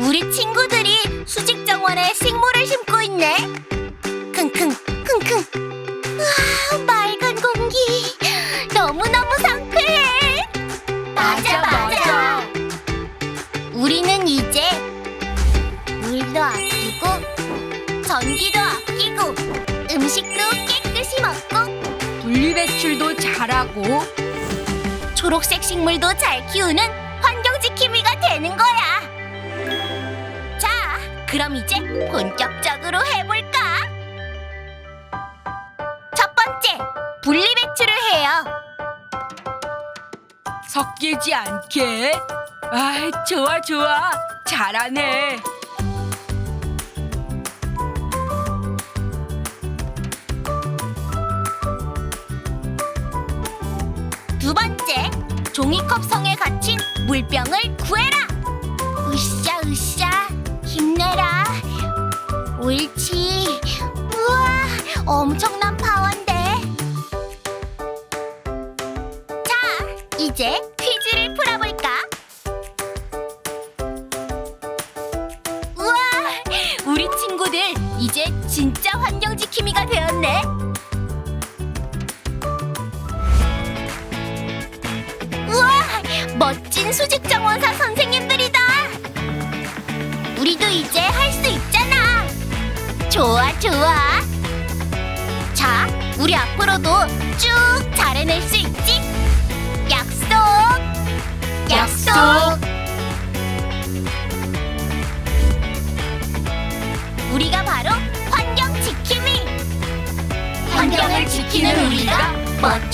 우리 친구들이 수직 정원에 식물을 심고 있네. 킁킁 킁킁. 와, 맑은 공기. 너무 너무 상쾌해. 맞아, 맞아. 우리는 이제 물도 아끼고 전기도 아끼고 음식도 깨끗이 먹고 분리배출도 잘하고 초록색 식물도 잘 키우는 환경 지킴이가 되는 거야. 자, 그럼 이제 본격적으로 해볼까? 첫 번째, 분리 배출을 해요. 섞이지 않게. 아, 좋아, 좋아. 잘하네. 두 번째, 종이컵 성에 갇힌 물병을 구해 옳지. 우와, 엄청난 파워인데. 자, 이제 퀴즈를 풀어볼까? 우와, 우리 친구들 이제 진짜 환경 지킴이가 되었네. 우와! 멋진 수직 정원사 선생님들이다! 우리도 이제 할 수! 좋아, 좋아! 자, 우리 앞으로도 쭉 잘해낼 수 있지? 약속! 약속! 우리가 바로 환경 지킴이! 환경을 지키는 우리가 멋져요!